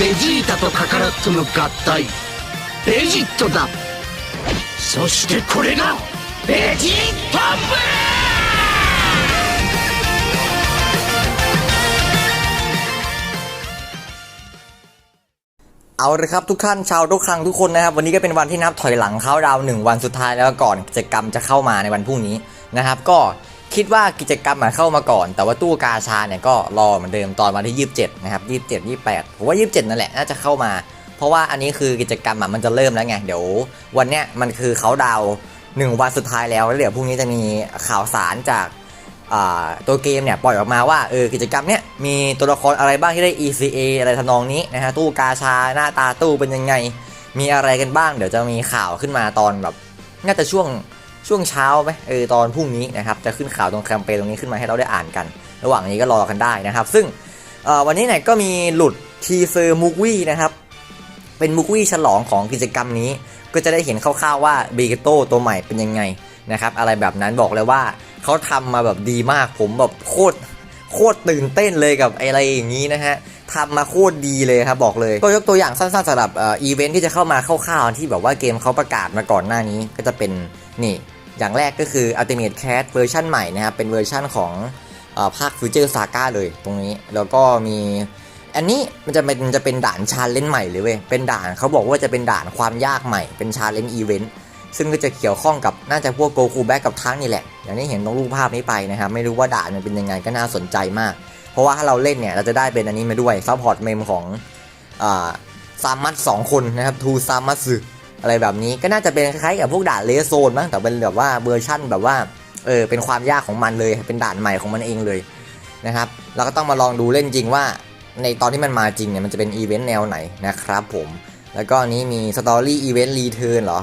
ベジータとカカロットの合体ベジットだそしてこれがベジートブレ เอาเลยครับทุกท่านชาวทุกครั้งทุกคนนะครับ วันนี้ก็เป็นวันที่นับถอยหลังเข้าดาวน์หนึ่งวันสุดท้ายแล้วก่อนกิจกรรมจะเข้ามาในวันพรุ่งนี้นะครับ ก็ คิดว่ากิจกรรมมาเข้ามาก่อน แต่ว่าตู้กาชาเนี่ยก็รอเหมือนเดิมตอนวันที่ 27 นะครับ 27 28ผมว่า 27 นั่นแหละน่าจะเข้ามา เพราะว่าอันนี้คือกิจกรรมมันจะเริ่มแล้วไง เดี๋ยววันเนี้ยมันคือเขาดาวหนึ่งวันสุดท้ายแล้วแล้วเดี๋ยวพรุ่งนี้จะมีข่าวสารจากตัวเกมเนี่ยปล่อยออกมาว่าเออกิจกรรมเนี้ยมีตัวละครอะไรบ้างที่ได้ ECA อะไรทำนองนี้นะฮะตู้กาชาหน้าตาตู้เป็นยังไง มีอะไรกันบ้าง เดี๋ยวจะมีข่าวขึ้นมาตอนแบบน่าจะช่วง ช่วงเช้าไหมเออตอนพรุ่งนี้นะครับจะขึ้นข่าวตรงแคมเปญตรงนี้ขึ้นมาให้เราได้อ่านกัน ระหว่างนี้ก็รอกันได้นะครับ ซึ่งวันนี้เนี่ยก็มีหลุดทีเซอร์มูวี่นะครับเป็นมุกวี่ฉลองของกิจกรรมนี้ ก็จะได้เห็นคร่าวๆว่าเบเกโตตัวใหม่เป็นยังไงนะครับอะไรแบบนั้นบอกเลยว่าเขาทำมาแบบดีมากผมแบบโคตรโคตรตื่นเต้นเลยกับอะไรอย่างนี้นะฮะทำมาโคตรดีเลยครับบอกเลย ก็ยกตัวอย่างสั้นๆสำหรับอีเวนท์ที่จะเข้ามาคร่าวๆที่แบบว่าเกมเขาประกาศมาก่อนหน้านี้ก็จะเป็นนี่ อย่างแรกก็คือ Ultimate Cat เวอร์ชันใหม่นะครับ เป็นเวอร์ชันของเอ่อภาค Future Saga เลยตรงนี้ แล้วก็มีอันนี้มันจะเป็นจะเป็นด่านชาเลนจ์ใหม่เลยเว้ย เป็นด่านเขาบอกว่าจะเป็นด่านความยากใหม่ เป็นชาเลนจ์อีเวนต์ ซึ่งก็จะเกี่ยวข้องกับน่าจะพวกโกคูแบ็กกับทั้งนี่แหละ อย่างที่เห็นตรงรูปภาพนี้ไปนะครับ ไม่รู้ว่าด่านมันเป็นยังไงก็น่าสนใจมาก เพราะว่าถ้าเราเล่นเนี่ยเราจะได้เป็นอันนี้มาด้วยซัพพอร์ตเมมของอซามัตสองคนนะครับทูซามัตสึ อะไรแบบนี้ก็น่าจะเป็นคล้ายๆกับพวกด่านเลโซนบ้งแต่เป็นแบบว่าเวอร์ชั่นแบบว่าเออเป็นความยากของมันเลยเป็นด่านใหม่ของมันเองเลยนะครับเราก็ต้องมาลองดูเล่นจริงว่า ในตอนที่มันมาจริงเนี่ยมันจะเป็นอีเวนต์แนวไหนนะครับผมแล้วก็อันนี้มีสตอรี่อีเวนต์รีเทิร์นเหรอ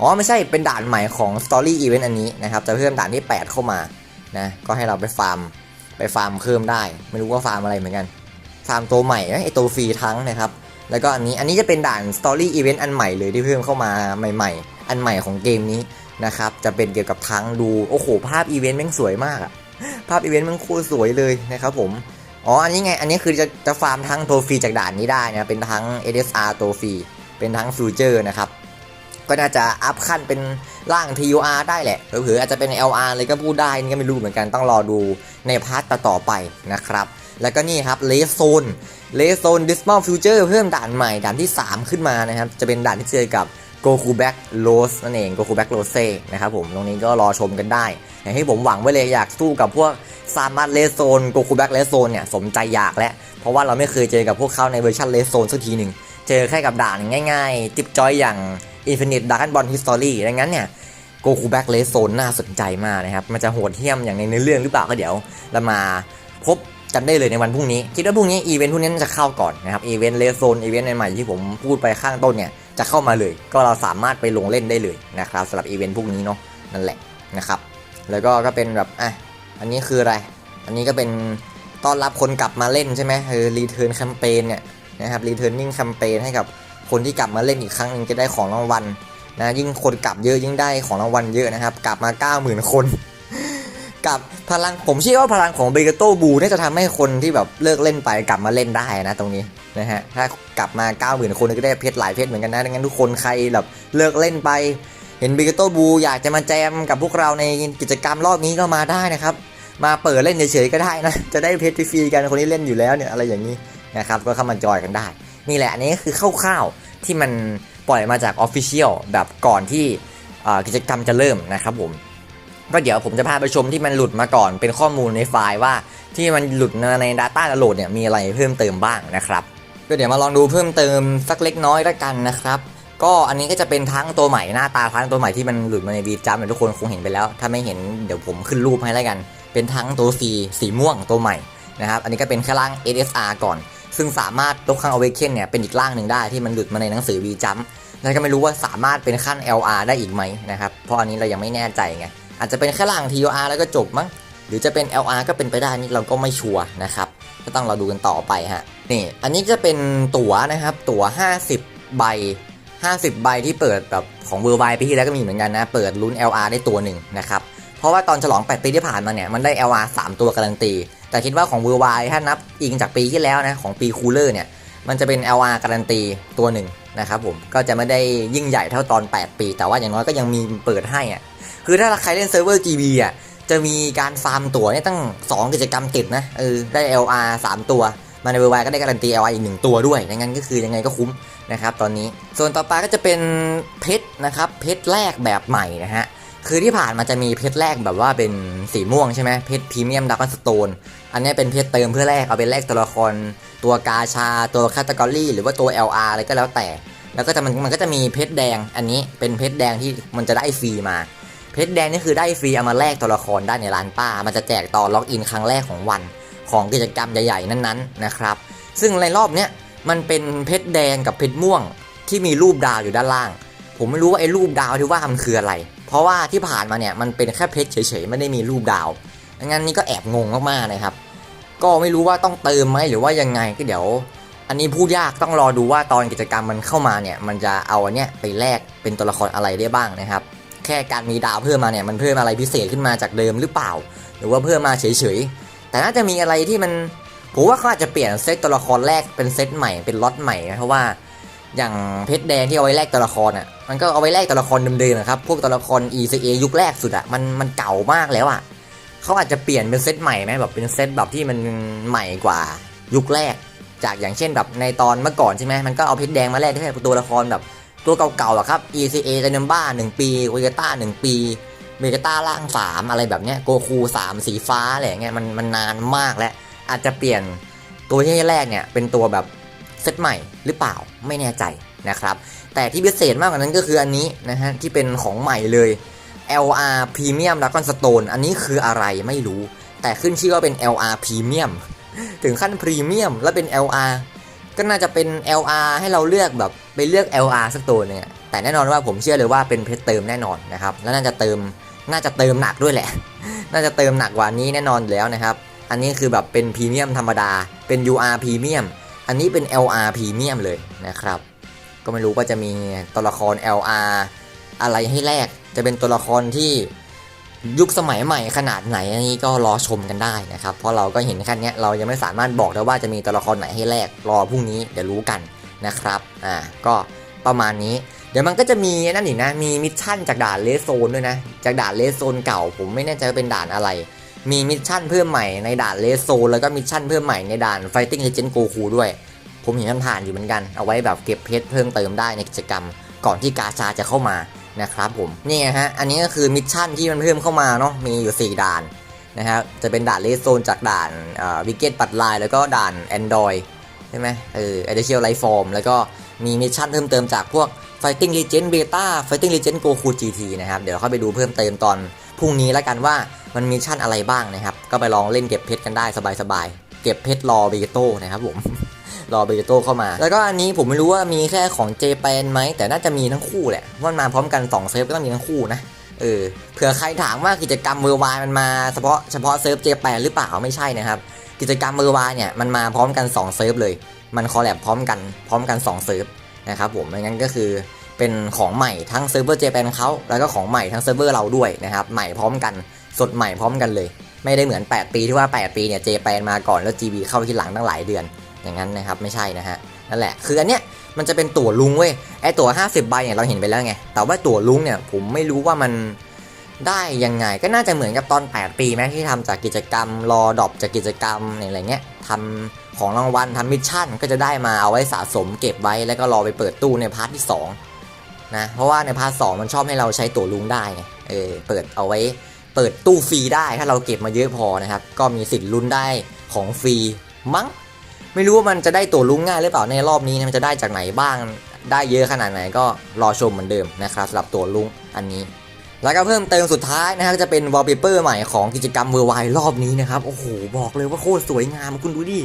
อ๋อไม่ใช่เป็นด่านใหม่ของสตอรี่อีเวนต์อันนี้นะครับจะเพิ่มด่านที่ 8 เข้ามานะก็ให้เราไปฟาร์มไปฟาร์มเพิ่มได้ ไม่รู้ว่าฟาร์มอะไรเหมือนกันฟาร์มตัวใหม่ไอตัวฟรีทั้งนะครับ แล้วก็อันนี้อันนี้จะเป็นด่านสตอรี่อีเวนต์อันใหม่เลยที่เพิ่มเข้ามาใหม่ ๆ อันใหม่ของเกมนี้นะครับ จะเป็นเกี่ยวกับทั้งดู โอ้โห ภาพอีเวนต์แม่งสวยมากอะภาพอีเวนต์มันโคตรสวยเลยนะครับผม อ๋อ อันนี้ไง อันนี้คือจะจะฟาร์มทั้งตัวฟรีจากด่านนี้ได้นะ เป็นทั้ง SSR ตัวฟรีเป็นทั้งฟิวเจอร์นะครับ ก็น่าจะอัพขั้นเป็นร่าง TUR ได้แหละเผื่ออาจจะเป็น LR เลยก็พูดได้นี่ก็ไม่รู้เหมือนกันต้องรอดูในพาร์ทต่อๆไปนะครับ แล้วก็นี่ครับเลสโซนเลสโซนดิสมอลฟิวเจอร์เพิ่มด่านใหม่ด่านที่ 3 ขึ้นมานะครับ จะเป็นด่านที่เจอกับ Goku Black Rose นั่นเอง Goku Black Rose นะครับผมตรงนี้ก็รอชมกันได้ อย่างที่ผมหวังไว้เลยอยากสู้กับพวกซามัตเลสโซนโกคูแบ็กเลสโซนเนี่ยสมใจอยากแล้ว เพราะว่าเราไม่เคยเจอกับพวกเขาในเวอร์ชันเลสโซนสักทีหนึ่งเจอแค่กับด่านง่ายๆ จิบจอยอย่าง Infinite Dragon Ball History ดังนั้นเนี่ยโกคูแบ็กเลสโซนน่าสนใจมากนะครับ มันจะโหดเหี้ยมอย่างในเนื้อเรื่องหรือเปล่าก็เดี๋ยวเรามาพบ กันได้เลยในวันพรุ่งนี้ คิดว่าพรุ่งนี้อีเวนต์พวกนี้จะเข้าก่อนนะครับอีเวนต์เลสโซนอีเวนต์ใหม่ที่ผมพูดไปข้างต้นเนี่ยจะเข้ามาเลย ก็เราสามารถไปลงเล่นได้เลยนะครับสำหรับอีเวนต์พวกนี้เนาะนั่นแหละนะครับแล้วก็ก็เป็นแบบอะอันนี้คืออะไร อันนี้ก็เป็นต้อนรับคนกลับมาเล่นใช่ไหมเออรีเทิร์นแคมเปญเนี่ยนะครับรีเทิร์นนิ่งแคมเปญให้กับคนที่กลับมาเล่นอีกครั้งหนึงจะได้ของรางวัลนะยิ่งคนกลับเยอะยิ่งได้ของรางวัลเยอะนะครับ กลับมา 90,000 คน กลับ พลังผมเชื่อว่าพลังของเบเกโตบูนี่ยจะทำให้คนที่แบบเลิกเล่นไปกลับมาเล่นได้นะตรงนี้นะฮะถ้ากลับมา90,000คนก็ได้เพชรหลายเพชรเหมือนกันนะดังนั้นทุกคนใครแบบเลิกเล่นไป เห็นเบเกโตบูอยากจะมาแจมกับพวกเราในกิจกรรมรอบนี้ก็มาได้นะครับ มาเปิดเล่นเฉยๆก็ได้นะจะได้เพชรฟรีๆกันคนที่เล่นอยู่แล้วเนี่ยอะไรอย่างนี้นะครับก็เข้ามาจอยกันได้ นี่แหละอันนี้คือคร่าวๆที่มันปล่อยมาจากออฟฟิเชียลแบบก่อนที่กิจกรรมจะเริ่มนะครับผม ก็เดี๋ยวผมจะพาไปชมที่มันหลุดมาก่อนเป็นข้อมูลในไฟล์ว่า ที่มันหลุดใน Data Download เนี่ยมีอะไรเพิ่มเติมบ้างนะครับก็เดี๋ยวมาลองดูเพิ่มเติมสักเล็กน้อยล้วกันนะครับก็อันนี้ก็จะเป็นทั้งตัวใหม่หน้าตาทั้งตัวใหม่ที่มันหลุดมาในบีจัมเนี่ยทุกคนคงเห็นไปแล้ว ถ้าไม่เห็นเดี๋ยวผมขึ้นรูปให้แล้วกัน เป็นทั้งตัวสีสีม่วงตัวใหม่นะครับอันนี้ก็เป็นแค่ร่าง SSR ก่อน ซึ่งสามารถลบข้าง Awaken เนี่ยเป็นอีกร่างหนึ่งได้ที่มันหลุดมาในหนังสือ V Jump แล้วก็ไม่รู้ว่าสามารถเป็นขั้น LR ได้อีกไหมนะครับเพราะอันนี้เรายังไม่แน่ใจไง อาจจะเป็นแค่ล่าง TOR แล้วก็จบมั้งหรือจะเป็น LR ก็เป็นไปได้นี่เราก็ไม่ชัวร์นะครับก็ต้องเราดูกันต่อไปฮะนี่อันนี้จะเป็นตั๋วนะครับ ตั๋ว 50 ใบ 50 ใบที่เปิดแบบของเวอร์ไบปีที่แล้วก็มีเหมือนกันนะ เปิดลุ้น LR ได้ตัวหนึ่งนะครับเพราะว่าตอนฉลอง 8 ปีที่ผ่านมาเนี่ยมันได้ LR 3 ตัวการันตี แต่คิดว่าของเวอร์ไบถ้านับอิงจากปีที่แล้วนะของปีคูลเลอร์เนี่ยมันจะเป็น LR การันตีตัวหนึ่งนะครับผมก็จะไม่ได้ยิ่งใหญ่เท่าตอน 8 ปี แต่ว่าอย่างน้อยก็ยังมีเปิดให้อะ คือถ้าใครเล่นเซิร์ฟเวอร์ GB อะจะมีการฟาร์มตั๋วเนี่ยตั้ง 2 กิจกรรมติดนะเออได้ LR 3 ตัว มาในเวอร์ไวก็ได้การันตี LR อีก 1 ตัวด้วยงั้นก็คือยังไงก็คุ้มนะครับตอนนี้ส่วนต่อไปก็จะเป็นเพชรนะครับเพชรแรกแบบใหม่นะฮะคือที่ผ่านมาจะมีเพชรแรกแบบว่าเป็นสีม่วงใช่ไหมเพชรพรีเมียมดักสโตนอันนี้เป็นเพชรเติมเพื่อแลกเอาไปแลกตัวละคร ตัวกาชาตัวคาตากรีหรือว่าตัว LR อะไรก็แล้วแต่ แล้วก็จะมันมันก็จะมีเพชรแดงอันนี้เป็นเพชรแดงที่มันจะได้ฟรีมา เพชรแดงนี่คือได้ฟรีเอามาแลกตัวละครได้ในร้านป้า มันจะแจกตอนล็อกอินครั้งแรกของวันของกิจกรรมใหญ่ๆนั้นๆนะครับ ซึ่งในรอบเนี้ยมันเป็นเพชรแดงกับเพชรม่วงที่มีรูปดาวอยู่ด้านล่าง ผมไม่รู้ว่าไอ้รูปดาวที่ว่ามันคืออะไร เพราะว่าที่ผ่านมาเนี่ยมันเป็นแค่เพชรเฉยๆไม่ได้มีรูปดาว งั้นนี่ก็แอบงงมากๆนะครับ ก็ไม่รู้ว่าต้องเติมไหมหรือว่ายังไงก็เดี๋ยว อันนี้พูดยากต้องรอดูว่าตอนกิจกรรมมันเข้ามาเนี่ยมันจะเอาอันเนี้ยไปแลกเป็นตัวละครอะไรได้บ้างนะครับ แค่การมีดาวเพิ่มมาเนี่ยมันเพิ่มอะไรพิเศษขึ้นมาจากเดิมหรือเปล่า หรือว่าเพิ่มมาเฉยๆ แต่น่าจะมีอะไรที่มันผมว่าเขาอาจจะเปลี่ยนเซตตัวละครแรกเป็นเซตใหม่เป็นล็อตใหม่นะเพราะว่าอย่างเพชรแดงที่เอาไว้แลกตัวละครอะมันก็เอาไว้แลกตัวละครเดิมๆนะครับพวกตัวละคร ECA ยุคแรกสุดอะมันมันเก่ามากแล้วอะเขาอาจจะเปลี่ยนเป็นเซตใหม่ไหมแบบเป็นเซตแบบที่มันใหม่กว่ายุคแรก จากอย่างเช่นแบบในตอนเมื่อก่อนใช่ไหมมันก็เอาเพชรแดงมาแลกได้แค่ตัวละครแบบ ตัวเก่าๆอะครับ ECA ไดนัมบ้า1ปีโอเกต้า1ปีเมกาต้าล่าง 3 อะไรแบบเนี้ยโกคู3 สีฟ้าอะไรเงี้ยมันมันนานมากแล้ว อาจจะเปลี่ยนตัวที่แรกเนี่ย เป็นตัวแบบเซตใหม่หรือเปล่าไม่แน่ใจนะครับ แต่ที่พิเศษมากกว่านั้นก็คืออันนี้นะฮะ ที่เป็นของใหม่เลย LR Premium Dragon Stone อันนี้คืออะไรไม่รู้ แต่ขึ้นชื่อว่าเป็น LR Premium ถึงขั้นพรีเมียมแล้วเป็น LR ก็น่าจะเป็น LR ให้เราเลือกแบบไปเลือก LR สักตัวนึงแต่แน่นอนว่าผมเชื่อเลยว่าเป็นเพชรเติมแน่นอนนะครับ แล้วน่าจะเติมน่าจะเติมหนักด้วยแหละ น่าจะเติมหนักกว่านี้แน่นอนอยู่แล้วนะครับ อันนี้คือแบบเป็นพรีเมียมธรรมดา เป็น UR พรีเมียม อันนี้เป็น LR พรีเมียมเลยนะครับ ก็ไม่รู้ว่าจะมีตัวละคร LR อะไรให้แลก จะเป็นตัวละครที่ ยุคสมัยใหม่ขนาดไหนอันนี้ก็รอชมกันได้นะครับ เพราะเราก็เห็นแค่นี้เรายังไม่สามารถบอกได้ว่าจะมีตัวละครไหนให้แลกรอพรุ่งนี้เดี๋ยวรู้กันนะครับอ่าก็ประมาณนี้ เดี๋ยวมันก็จะมีนั่นอีกนะมีมิชชั่นจากด่านเลสโซนด้วยนะ จากด่านเลสโซนเก่า ผมไม่แน่ใจว่าเป็นด่านอะไร มีมิชชั่นเพิ่มใหม่ในด่านเลสโซนแล้วก็มิชชั่นเพิ่มใหม่ในด่าน Fighting Legend Goku ด้วย ผมเห็นมันผ่านอยู่เหมือนกันเอาไว้แบบเก็บเพชรเพิ่มเติมได้ในกิจกรรม ก่อนที่กาชาจะเข้ามา นะครับผมนี่ฮะอันนี้ก็คือมิชชั่นที่มันเพิ่มเข้ามาเนาะมีอยู่ 4 ด่านนะครับจะเป็นด่านเลสโซนจากด่านวิกเก็ตปัดลาย แล้วก็ด่าน Android ใช่ไหมเออ Additional Life Form แล้วก็มีมิชชั่นเพิ่มเติมจากพวก Fighting Legend Beta Fighting Legend Goku GT นะครับ เดี๋ยวเข้าไปดูเพิ่มเติมตอนพรุ่งนี้แล้วกันว่ามันมีมิชชั่นอะไรบ้างนะครับ ก็ไปลองเล่นเก็บเพชรกันได้สบายๆ เก็บเพชรรอเบโต้นะครับผม รอเบโต้เข้ามา แล้วก็อันนี้ผมไม่รู้ว่ามีแค่ของเจแปนไหม แต่น่าจะมีทั้งคู่แหละว่ามันมาพร้อมกัน2เซิร์ฟก็ต้องมีทั้งคู่นะเออเผื่อใครถามว่ากิจกรรมเวอร์ไวมันมาเฉพาะเฉพาะเซิร์ฟเจแปนหรือเปล่าไม่ใช่นะครับ กิจกรรมเวอร์ไวเนี่ยมันมาพร้อมกัน2เซิร์ฟเลย มันคอลแลบพร้อมกันพร้อมกัน2เซิร์ฟนะครับผมไม่งั้นก็คือเป็นของใหม่ทั้งเซิร์ฟเวอร์เจแปนเขาแล้วก็ของใหม่ทั้งเซิร์ฟเวอร์เราด้วยนะครับใหม่พร้อมกันสดใหม่พร้อมกันเลย ไม่ได้เหมือน 8 ปีที่ว่า 8 ปีเนี่ยเจแปนมาก่อนแล้ว GB เข้าทีหลังตั้งหลายเดือน อย่างนั้นนะครับไม่ใช่นะฮะนั่นแหละคืออันเนี้ยมันจะเป็นตั๋วลุงเว้ยไอตั๋ว 50 ใบเนี่ยเราเห็นไปแล้วไงแต่ว่าตั๋วลุงเนี่ยผมไม่รู้ว่ามันได้ยังไงก็น่าจะเหมือนกับตอน 8 ปีไหมที่ทำจากกิจกรรมรอดอปจากกิจกรรมอะไรเงี้ยทำของรางวัลทำมิชชั่นก็จะได้มาเอาไว้สะสมเก็บไว้แล้วก็รอไปเปิดตู้ในพาร์ทที่2นะเพราะว่าในพาร์ทสมันชอบให้เราใช้ตั๋วลุงได้ไงเออเปิดเอาไว้เปิดตู้ฟรีได้ถ้าเราเก็บมาเยอะพอนะครับ ก็มีสิทธิ์ลุ้นได้ของฟรีมั้ง ไม่รู้ว่ามันจะได้ตัวลุ้งง่ายหรือเปล่าในรอบนี้นะมันจะได้จากไหนบ้างได้เยอะขนาดไหนก็รอชมเหมือนเดิมนะครับสำหรับตัวลุ้งอันนี้ แล้วก็เพิ่มเติมสุดท้ายนะครับจะเป็นวอลเปเปอร์ใหม่ของกิจกรรมเวอร์ไวรอบนี้นะครับโอ้โหบอกเลยว่าโคตรสวยงามคุณดูดิ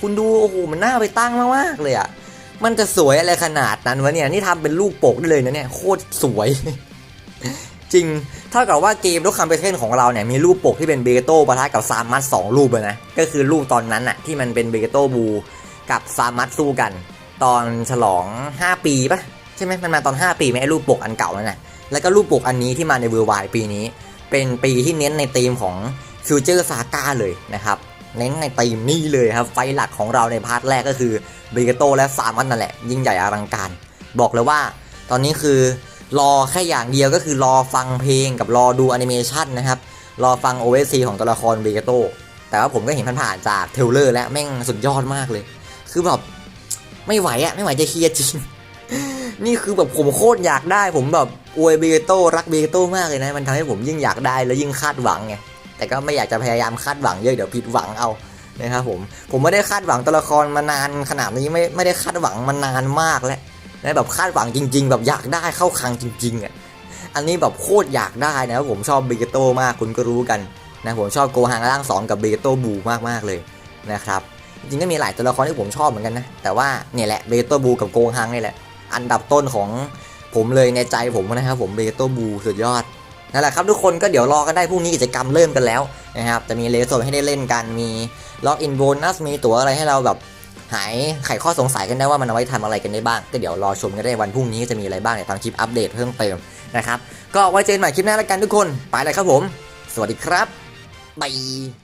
คุณดูโอ้โหมันน่าไปตั้งมากๆเลยอะมันจะสวยอะไรขนาดนั้นวะเนี่ยนี่ทำเป็นลูกโปกได้เลยนะเนี่ยโคตรสวย จริง เท่ากับว่าเกมลูกคัมเปเทนของเราเนี่ยมีรูปปกที่เป็นเบโต้ปะทะกับซามัสสองรูปเลยนะ ก็คือรูปตอนนั้นอะที่มันเป็นเบโต้บูกับซามัสสู้กัน ตอนฉลอง 5 ปีปะใช่ไหมมันมาตอน 5 ปีไหมไอ้รูปปกอันเก่านั่นน่ะแล้วก็รูปปกอันนี้ที่มาในเวอร์ไวปีนี้ เป็นปีที่เน้นในธีมของฟิวเจอร์ซาก้าเลยนะครับเน้นในตีมนี้เลยครับ ไฟหลักของเราในพาร์ทแรกก็คือเบเกโตและซามันนั่นแหละ ยิ่งใหญ่อลังการ บอกเลยว่า ตอนนี้คือ รอแค่อย่างเดียวก็คือรอฟังเพลงกับรอดูแอนิเมชันนะครับ รอฟัง OSC ของตัวละครเบเกโตแต่ว่าผมก็เห็นผ่านๆจากเทลเลอร์แล้วแม่งสุดยอดมากเลย คือแบบไม่ไหวอะไม่ไหวจะเคลียร์จริง นี่คือแบบผมโคตรอยากได้ ผมแบบอวยเบเกโตรักเบเกโตมากเลยนะ มันทำให้ผมยิ่งอยากได้แล้วยิ่งคาดหวังไง แต่ก็ไม่อยากจะพยายามคาดหวังเยอะเดี๋ยวผิดหวังเอานะครับผม ผมไม่ได้คาดหวังตัวละครมานานขนาดนี้ไม่ไม่ได้คาดหวังมานานมากแล้ว นะแบบคาดหวังจริง ๆ แบบอยากได้เข้าคังจริงๆอะอันนี้แบบโคตรอยากได้นะครับผมชอบเบเกโตมากคุณก็รู้กันนะผมชอบโกฮังร่างสองกับเบเกโตบูมากๆเลยนะครับจริงๆก็มีหลายตัวละครที่ผมชอบเหมือนกันนะ แต่ว่าเนี่ยแหละเบเกโตบูกับโกฮังนี่แหละ อันดับต้นของผมเลยในใจผมนะครับผมเบเกโตบูสุดยอดนั่นแหละครับทุกคนก็เดี๋ยวรอกันได้พรุ่งนี้กิจกรรมเริ่มกันแล้วนะครับจะมีเลสโซให้ได้เล่นกันมีล็อกอินโบนัสมีตั๋วอะไรให้เราแบบ หายไขข้อสงสัยกันได้ว่ามันเอาไว้ทำอะไรกันได้บ้าง ก็เดี๋ยวรอชมกันได้วันพรุ่งนี้จะมีอะไรบ้างเดี๋ยวทำคลิปอัปเดตเพิ่มเติมนะครับ ก็ไว้เจอกันใหม่คลิปหน้าแล้วกันทุกคน ไปเลยครับผม สวัสดีครับบาย